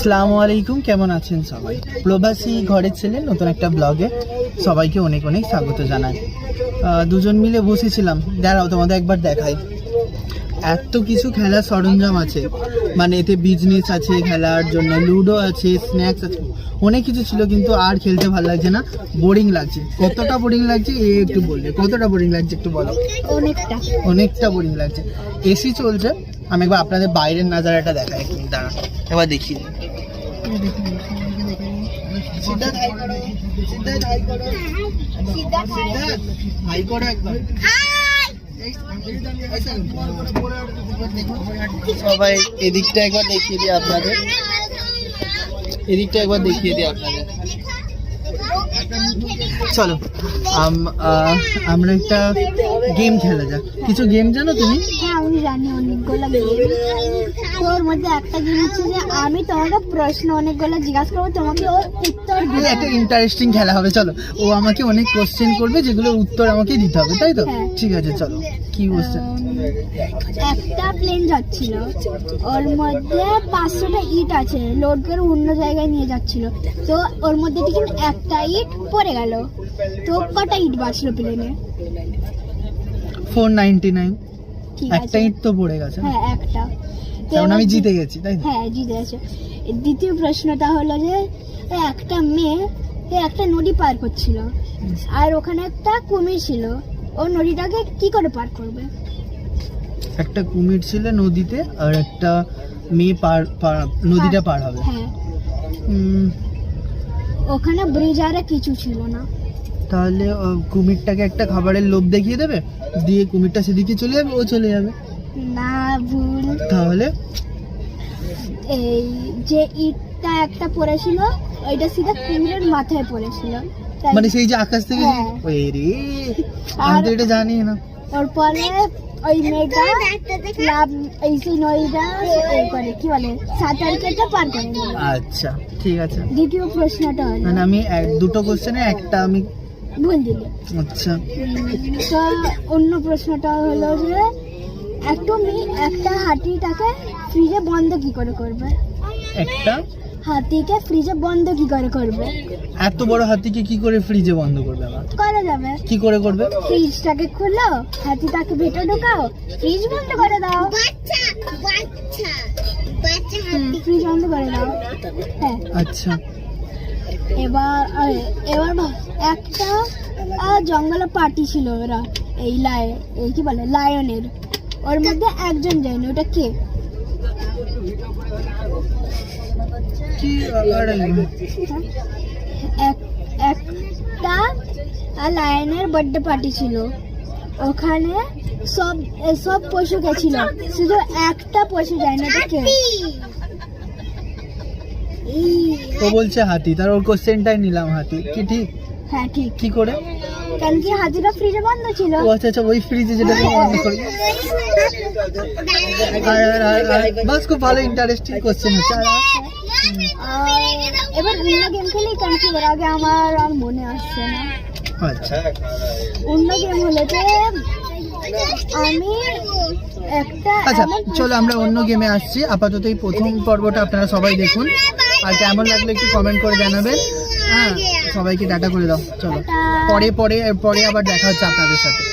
সালামু আলাইকুম, কেমন আছেন সবাই? প্রবাসী ঘরে ছেলে, নতুন একটা ব্লগে সবাইকে অনেক অনেক স্বাগত জানাই। দুজন মিলে বসেছিলাম। দাঁড়াও, তোমাদের একবার দেখাই। এত কিছু খেলার সরঞ্জাম আছে। মানে এতে বিজনেস আছে খেলার জন্য লুডো আছে স্ন্যাক্স আছে। অনেক কিছু ছিল কিন্তু আর খেলতে ভালো লাগছে না বোরিং লাগছে। কতটা বোরিং লাগছে এ একটু বললে কতটা বোরিং লাগছে একটু বলো। অনেকটা। অনেকটা বোরিং লাগছে। এসি চলছে। আমি একবার আপনাদের বাইরের নাজারাটা দেখাই একটু। দাঁড়া এবার দেখি সিদ্ধার্থ হাই করো। সিদ্ধার্থ হাই করো। সিদ্ধার্থ হাই করো একবার। সবাই এদিকটা একবার দেখিয়ে দিই আপনাদের। এদিকটা একবার দেখিয়ে দিই আপনাদের। চলো, আম- আমরা একটা গেম খেলা যাক। কিছু গেম জানো তুমি? হ্যাঁ জানি, অনেকগুলো তোর মধ্যে একটা হচ্ছে যে আমি তোমাকে প্রশ্ন অনেকগুলো জিজ্ঞাসা করব তোমাকে ওর উত্তর দিতে একটা ইন্টারেস্টিং খেলা হবে চলো। ও আমাকে অনেক কোশ্চেন করবে যেগুলোর উত্তর আমাকে দিতে হবে তাই তো? হ্যাঁ। ঠিক আছে চলো। কি কোশ্চেন একটা প্লেন যাচ্ছিল ওর মধ্যে পাঁচশোটা ইট আছে লোড করে অন্য জায়গায় নিয়ে যাচ্ছিল। তো ওর মধ্যে থেকে একটা ইট পড়ে গেল। তো কটা ইট বাঁচলো প্লেনে ফোর নাইনটি নাইন একটা ইট তো পড়ে গেছে হ্যাঁ একটা। কারণ আমি জিতে গেছি তাই হ্যাঁ জিতে গেছে। দ্বিতীয় প্রশ্নটা হলো যে একটা মেয়ে একটা নদী পার করছিল। আর ওখানে একটা কুমির ছিল। ও নদীটাকে কি করে পার করবে? একটা কুমির ছিল নদীতে আর একটা মেয়ে পার নদীটা পার হবে। হ্যাঁ। ওখানে ব্রিজ আর কিছু ছিল না। তাহলে কুমিরটাকে একটা খাবারের লোভ দেখিয়ে দেবে? দিয়ে কুমিরটা সেদিকে চলে যাবে ও চলে যাবে। না ভুল। তাহলে? এই যে ইটটা একটা পড়েছিল ওইটা সিধা কুমিরের মাথায় পড়েছিল। মানে সেই যে আকাশ থেকে হ্যাঁ। ওই রে আমি তো আর- এটা জানি না। ওর পরে ওই মেয়েটা লাভ এই সেই নদীটা এই করে কি বলে সাঁতার কেটে পার করে আচ্ছা ঠিক আছে। দ্বিতীয় প্রশ্নটা হলো মানে আমি এক- দুটো কোশ্চেনে একটা আমি ভুল দিলে। আচ্ছা। তো অন্য প্রশ্নটা হলো যে একটা মেয়ে একটা হাতিটাকে ফ্রিজে বন্ধ কি করে করবে? একটা? হাতিকে ফ্রিজে বন্ধ কি করে করবে? এত বড় হাতিকে কি করে ফ্রিজে বন্ধ করবে আবার? করা যাবে কি করে করবে? ফ্রিজটাকে খুলো হাতিটাকে ভেতরে ঢোকাও ফ্রিজ বন্ধ করে দাও। ফ্রিজ বন্ধ করে দাও। হ্যাঁ। আচ্ছা। এবার আরে, এবার একটা জঙ্গলে পার্টি ছিল ওরা এই লাই এই কি বলে লায়নের ওর মধ্যে একজন যায়নি ওটা কে? এক একটা লায়নের বার্থডে পার্টি ছিল। ওখানে সব সব পশু গেছিল। শুধু একটা পশু যায়নি ওটা কে? ও বলছে হাতি তার ওর কোশ্চেনটাই নিলাম হাতি। কি ঠিক? হ্যাঁ ঠিক। কি করে? কারণ কি ফ্রিজে বন্ধ ছিল। ও আচ্ছা আচ্ছা ওই ফ্রিজে যেটা বন্ধ করি। বাস খুব ভালো ইন্টারেস্টিং কোশ্চেন হচ্ছে। এবার অন্য গেম খেলি কারণ কি এর আগে আমার আর মনে আসছে না। আচ্ছা। অন্য গেম হলো যে আমি একটা আচ্ছা চলো আমরা অন্য গেমে আসছি। আপাতত এই প্রথম পর্বটা আপনারা সবাই দেখুন। আর কেমন লাগল একটু কমেন্ট করে জানাবেন। হ্যাঁ। সবাইকে টাটা করে দাও। চলো। পরে পরে পরে আবার দেখা হচ্ছে আপনাদের সাথে।